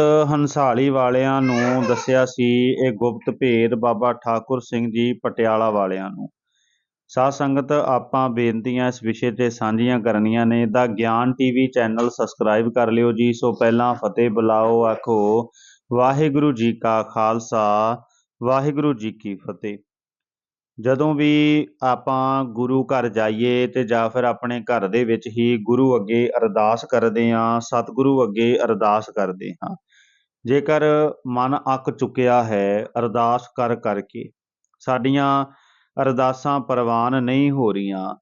ਹੰਸਾਲੀ ਵਾਲਿਆਂ ਨੂੰ ਦੱਸਿਆ ਸੀ, ਇਹ ਗੁਪਤ ਭੇਦ ਬਾਬਾ ਠਾਕੁਰ ਸਿੰਘ ਜੀ ਪਟਿਆਲਾ ਵਾਲਿਆਂ ਨੂੰ। ਸਾਧ ਸੰਗਤ, ਆਪਾਂ ਬੇਨਤੀਆਂ ਇਸ ਵਿਸ਼ੇ ਤੇ ਸਾਂਝੀਆਂ ਕਰਨੀਆਂ ਨੇ ਦਾ ਗਿਆਨ ਟੀਵੀ ਚੈਨਲ ਸਬਸਕ੍ਰਾਈਬ ਕਰ ਲਿਓ ਜੀ। ਸੋ ਪਹਿਲਾਂ ਫਤਿਹ ਬੁਲਾਓ, ਆਖੋ, ਵਾਹਿਗੁਰੂ ਜੀ ਕਾ ਖਾਲਸਾ, ਵਾਹਿਗੁਰੂ ਜੀ ਕੀ ਫਤਿਹ। ਜਦੋਂ ਵੀ ਆਪਾਂ ਗੁਰੂ ਘਰ ਜਾਈਏ ਤੇ ਜਾਂ ਫਿਰ ਆਪਣੇ ਘਰ ਦੇ ਵਿੱਚ ਹੀ ਗੁਰੂ ਅੱਗੇ ਅਰਦਾਸ ਕਰਦੇ ਹਾਂ, ਸਤਿਗੁਰੂ ਅੱਗੇ ਅਰਦਾਸ ਕਰਦੇ ਹਾਂ, ਜੇਕਰ ਮਨ ਅੱਕ ਚੁੱਕਿਆ ਹੈ ਅਰਦਾਸ ਕਰ ਕਰਕੇ, ਸਾਡੀਆਂ ਅਰਦਾਸਾਂ ਪ੍ਰਵਾਨ ਨਹੀਂ ਹੋ ਰਹੀਆਂ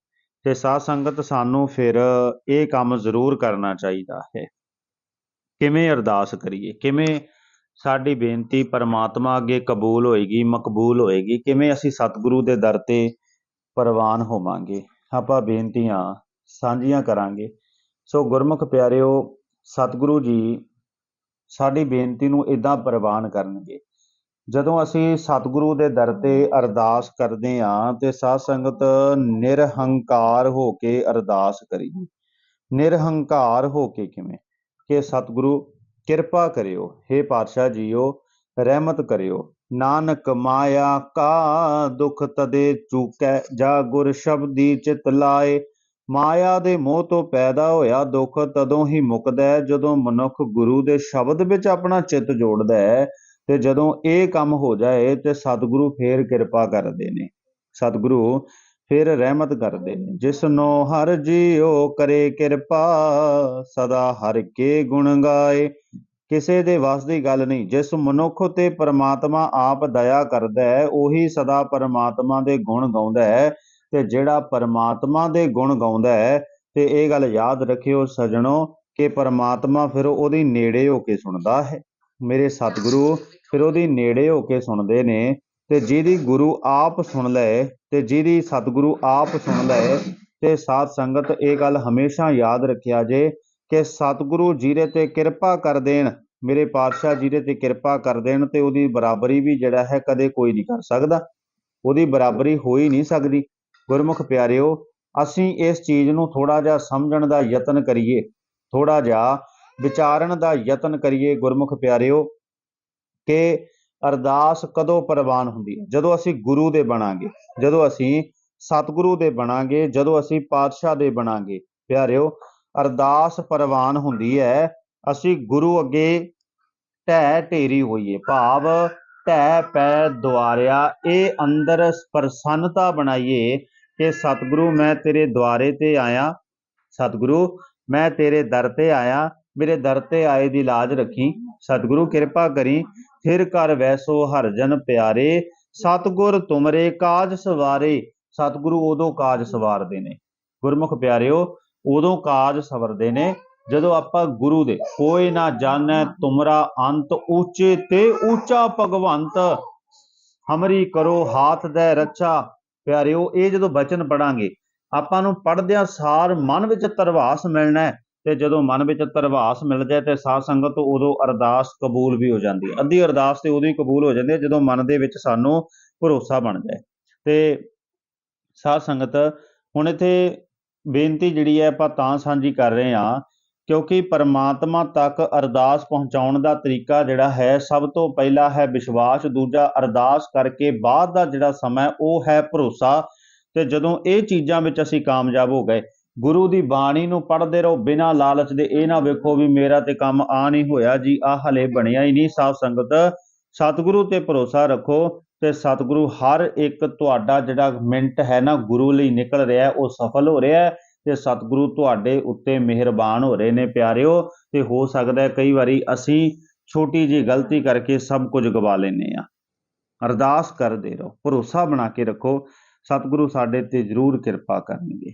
ਤੇ ਸਾਧ ਸੰਗਤ ਸਾਨੂੰ ਫਿਰ ਇਹ ਕੰਮ ਜ਼ਰੂਰ ਕਰਨਾ ਚਾਹੀਦਾ ਹੈ। ਕਿਵੇਂ ਅਰਦਾਸ ਕਰੀਏ? ਕਿਵੇਂ ਸਾਡੀ ਬੇਨਤੀ ਪਰਮਾਤਮਾ ਅੱਗੇ ਕਬੂਲ ਹੋਏਗੀ, ਮਕਬੂਲ ਹੋਏਗੀ, ਕਿਵੇਂ ਅਸੀਂ ਸਤਿਗੁਰੂ ਦੇ ਦਰ ਤੇ ਪ੍ਰਵਾਨ ਹੋਵਾਂਗੇ। ਆਪਾਂ ਬੇਨਤੀਆਂ ਸਾਂਝੀਆਂ ਕਰਾਂਗੇ। ਸੋ ਗੁਰਮੁਖ ਪਿਆਰਿਓ, ਸਤਿਗੁਰੂ ਜੀ ਸਾਡੀ ਬੇਨਤੀ ਨੂੰ ਇਦਾਂ ਪ੍ਰਵਾਨ ਕਰਨਗੇ। ਜਦੋਂ ਅਸੀਂ ਸਤਿਗੁਰੂ ਦੇ ਦਰ ਤੇ ਅਰਦਾਸ ਕਰਦੇ ਆਂ ਤੇ ਸਾਧ ਸੰਗਤ ਨਿਰਹੰਕਾਰ ਹੋ ਕੇ ਅਰਦਾਸ ਕਰੀਏ। ਨਿਰਹੰਕਾਰ ਹੋ ਕੇ ਕਿਵੇਂ? ਕਿ ਸਤਿਗੁਰੂ ਕਿਰਪਾ ਕਰਿਓ हे ਪਾਤਸ਼ਾਹ ਜੀਓ, ਰਹਿਮਤ ਕਰਿਓ। ਨਾਨਕ ਮਾਇਆ ਕਾ ਦੁਖ ਤਦੇ ਚੂਕੈ, ਜਾ ਗੁਰ ਸ਼ਬਦੀ ਚਿਤ ਲਾਏ। ਮਾਇਆ ਦੇ ਮੋਹ ਤੋਂ ਪੈਦਾ ਹੋਇਆ ਦੁੱਖ ਤਦੋਂ ਹੀ ਮੁਕਦਾ ਹੈ ਜਦੋਂ ਮਨੁੱਖ ਗੁਰੂ ਦੇ ਸ਼ਬਦ ਵਿੱਚ ਆਪਣਾ ਚਿੱਤ ਜੋੜਦਾ ਹੈ ਤੇ ਜਦੋਂ ਇਹ ਕੰਮ ਹੋ ਜਾਏ ਤੇ ਸਤਿਗੁਰੂ ਫੇਰ ਕਿਰਪਾ ਕਰਦੇ ਨੇ। ਸਤਿਗੁਰੂ ਫਿਰ ਰਹਿਮਤ ਕਰਦੇ। ਨੇ ਜਿਸ ਹਰ ਜੀਓ ਕਰੇ ਕਿਰਪਾ, ਸਦਾ ਹਰ ਕੇ ਗੁਣ ਗਾਏ। ਕਿਸੇ ਦੇ ਵਸ ਦੀ ਗੱਲ ਨਹੀਂ, ਜਿਸ ਮਨੁੱਖ ਤੇ ਪਰਮਾਤਮਾ ਆਪ ਦਇਆ ਕਰਦਾ ਹੈ, ਉਹੀ ਸਦਾ ਪਰਮਾਤਮਾ ਦੇ ਗੁਣ ਗਾਉਂਦਾ ਹੈ। ਤੇ ਜਿਹੜਾ ਪਰਮਾਤਮਾ ਦੇ ਗੁਣ ਗਾਉਂਦਾ ਹੈ, ਤੇ ਇਹ ਗੱਲ ਯਾਦ ਰੱਖਿਓ ਸਜਣੋ, ਕਿ ਪਰਮਾਤਮਾ ਫਿਰ ਉਹਦੀ ਨੇੜੇ ਹੋ ਕੇ ਸੁਣਦਾ ਹੈ। ਮੇਰੇ ਸਤਿਗੁਰੂ, ਫਿਰ ਉਹਦੀ ਨੇੜੇ ਹੋ ਕੇ ਸੁਣਦੇ ਨੇ। ਤੇ ਜਿਹਦੀ ਗੁਰੂ ਆਪ ਸੁਣ ਲਏ ਤੇ ਜਿਹਦੀ ਸਤਿਗੁਰੂ ਆਪ ਸੁਣ ਲਏ ਤੇ ਸਾਧ ਸੰਗਤ ਇਹ ਗੱਲ ਹਮੇਸ਼ਾ ਯਾਦ ਰੱਖਿਆ ਜੇ ਕਿ ਸਤਿਗੁਰੂ ਜਿਹਦੇ ਤੇ ਕਿਰਪਾ ਕਰ ਦੇਣ, ਮੇਰੇ ਪਾਤਸ਼ਾਹ ਜਿਹਦੇ ਤੇ ਕਿਰਪਾ ਕਰ ਦੇਣ ਤੇ ਉਹਦੀ ਬਰਾਬਰੀ ਵੀ ਜਿਹੜਾ ਹੈ ਕਦੇ ਕੋਈ ਨਹੀਂ ਕਰ ਸਕਦਾ। ਉਹਦੀ ਬਰਾਬਰੀ ਹੋ ਹੀ ਨਹੀਂ ਸਕਦੀ। ਗੁਰਮੁਖ ਪਿਆਰਿਓ, ਅਸੀਂ ਇਸ ਚੀਜ਼ ਨੂੰ ਥੋੜਾ ਜਿਹਾ ਸਮਝਣ ਦਾ ਯਤਨ ਕਰੀਏ ਥੋੜਾ ਜਿਹਾ ਵਿਚਾਰਨ ਦਾ ਯਤਨ ਕਰੀਏ ਗੁਰਮੁਖ ਪਿਆਰਿਓ, ਕਿ ਅਰਦਾਸ ਕਦੋਂ ਪ੍ਰਵਾਨ ਹੁੰਦੀ ਹੈ? ਜਦੋਂ ਅਸੀਂ ਗੁਰੂ ਦੇ ਬਣਾਂਗੇ, ਜਦੋਂ ਅਸੀਂ ਸਤਿਗੁਰੂ ਦੇ ਬਣਾਂਗੇ, ਜਦੋਂ ਅਸੀਂ ਪਾਤਸ਼ਾਹ ਦੇ ਬਣਾਂਗੇ। ਪਿਆਰਿਓ, ਅਰਦਾਸ ਪ੍ਰਵਾਨ ਹੁੰਦੀ ਹੈ, ਅਸੀਂ ਗੁਰੂ ਅੱਗੇ ਢਹਿ ਢੇਰੀ ਹੋਈਏ। ਭਾਵ ਢਹਿ ਪੈ ਦੁਆਰਿਆ, ਇਹ ਅੰਦਰ ਪ੍ਰਸੰਨਤਾ ਬਣਾਈਏ ਕਿ ਸਤਿਗੁਰੂ, ਮੈਂ ਤੇਰੇ ਦੁਆਰੇ ਤੇ ਆਇਆ। ਸਤਿਗੁਰੂ, ਮੈਂ ਤੇਰੇ ਦਰ ਤੇ ਆਇਆ। ਮੇਰੇ ਦਰ ਤੇ ਆਏ ਦੀ ਲਾਜ ਰੱਖੀ। ਸਤਿਗੁਰੂ, ਕਿਰਪਾ ਕਰੀ ਫਿਰ ਕਰ ਵੈਸੋ ਹਰ ਜਨ ਪਿਆਰੇ, ਸਤਿਗੁਰ ਤੁਮਰੇ ਕਾਜ ਸਵਾਰੇ। ਸਤਿਗੁਰੂ ਉਦੋਂ ਕਾਜ ਸਵਾਰਦੇ ਨੇ। ਗੁਰਮੁਖ ਪਿਆਰਿਓ, ਉਦੋਂ ਕਾਜ ਸਵਰਦੇ ਨੇ, ਜਦੋਂ ਆਪਾਂ ਗੁਰੂ ਦੇ ਕੋਈ ਨਾ ਜਾਣੈ ਤੁਮਰਾ ਅੰਤ ਉੱਚੇ ਤੇ ਉੱਚਾ ਭਗਵੰਤ। ਹਮਰੀ ਕਰੋ ਹਾਥ ਦੇ ਰੱਛਾ। ਪਿਆਰਿਓ, ਇਹ ਜਦੋਂ ਬਚਨ ਪੜਾਂਗੇ, ਆਪਾਂ ਨੂੰ ਪੜਦਿਆਂ ਸਾਰ ਮਨ ਵਿੱਚ ਤਰਵਾਸ ਮਿਲਣਾ। ਹੈ ਤੇ ਜਦੋਂ ਮਨ ਵਿੱਚ ਤਰਵਾਸ ਮਿਲ ਜਾਏ ਤੇ ਸਾਧ ਸੰਗਤ ਉਦੋਂ ਅਰਦਾਸ ਕਬੂਲ ਵੀ ਹੋ ਜਾਂਦੀ ਹੈ। ਅੱਧੀ ਅਰਦਾਸ ਤੇ ਉਦੋਂ ਹੀ ਕਬੂਲ ਹੋ ਜਾਂਦੀ ਹੈ ਜਦੋਂ ਮਨ ਦੇ ਵਿੱਚ ਸਾਨੂੰ ਭਰੋਸਾ ਬਣ ਜਾਏ। ਤੇ ਸਾਧ ਸੰਗਤ, ਹੁਣ ਇੱਥੇ ਬੇਨਤੀ ਜਿਹੜੀ ਹੈ ਆਪਾਂ ਤਾਂ ਸਾਂਝੀ ਕਰ ਰਹੇ ਹਾਂ, ਕਿਉਂਕਿ ਪਰਮਾਤਮਾ ਤੱਕ ਅਰਦਾਸ ਪਹੁੰਚਾਉਣ ਦਾ ਤਰੀਕਾ ਜਿਹੜਾ ਹੈ, ਸਭ ਤੋਂ ਪਹਿਲਾ ਹੈ ਵਿਸ਼ਵਾਸ, ਦੂਜਾ ਅਰਦਾਸ ਕਰਕੇ ਬਾਅਦ ਦਾ ਜਿਹੜਾ ਸਮਾਂ ਉਹ ਹੈ ਭਰੋਸਾ। ਤੇ ਜਦੋਂ ਇਹ ਚੀਜ਼ਾਂ ਵਿੱਚ ਅਸੀਂ ਕਾਮਯਾਬ ਹੋ ਗਏ ਗੁਰੂ ਦੀ ਬਾਣੀ ਨੂੰ ਪੜ੍ਹਦੇ ਰਹੋ, ਬਿਨਾਂ ਲਾਲਚ ਦੇ। ਇਹ ਨਾ ਵੇਖੋ ਵੀ ਮੇਰਾ ਤੇ ਕੰਮ ਆ ਨਹੀਂ ਹੋਇਆ ਜੀ, ਆ ਹਲੇ ਬਣਿਆ ਹੀ ਨਹੀਂ। ਸਾਧ ਸੰਗਤ, ਸਤਿਗੁਰੂ ਤੇ ਭਰੋਸਾ ਰੱਖੋ ਤੇ ਸਤਿਗੁਰੂ ਹਰ ਇੱਕ ਤੁਹਾਡਾ ਜਿਹੜਾ ਮਿੰਟ ਹੈ ਨਾ ਗੁਰੂ ਲਈ ਨਿਕਲ ਰਿਹਾ, ਉਹ ਸਫਲ ਹੋ ਰਿਹਾ ਤੇ ਸਤਿਗੁਰੂ ਤੁਹਾਡੇ ਉੱਤੇ ਮਿਹਰਬਾਨ ਹੋ ਰਹੇ ਨੇ ਪਿਆਰਿਓ। ਤੇ ਹੋ ਸਕਦਾ ਕਈ ਵਾਰੀ ਅਸੀਂ ਛੋਟੀ ਜੀ ਗਲਤੀ ਕਰਕੇ ਸਭ ਕੁਝ ਗਵਾ ਲੈਨੇ ਆ ਅਰਦਾਸ ਕਰਦੇ ਰਹੋ, ਭਰੋਸਾ ਬਣਾ ਕੇ ਰੱਖੋ। ਸਤਿਗੁਰੂ ਸਾਡੇ ਤੇ ਜ਼ਰੂਰ ਕਿਰਪਾ ਕਰਨਗੇ।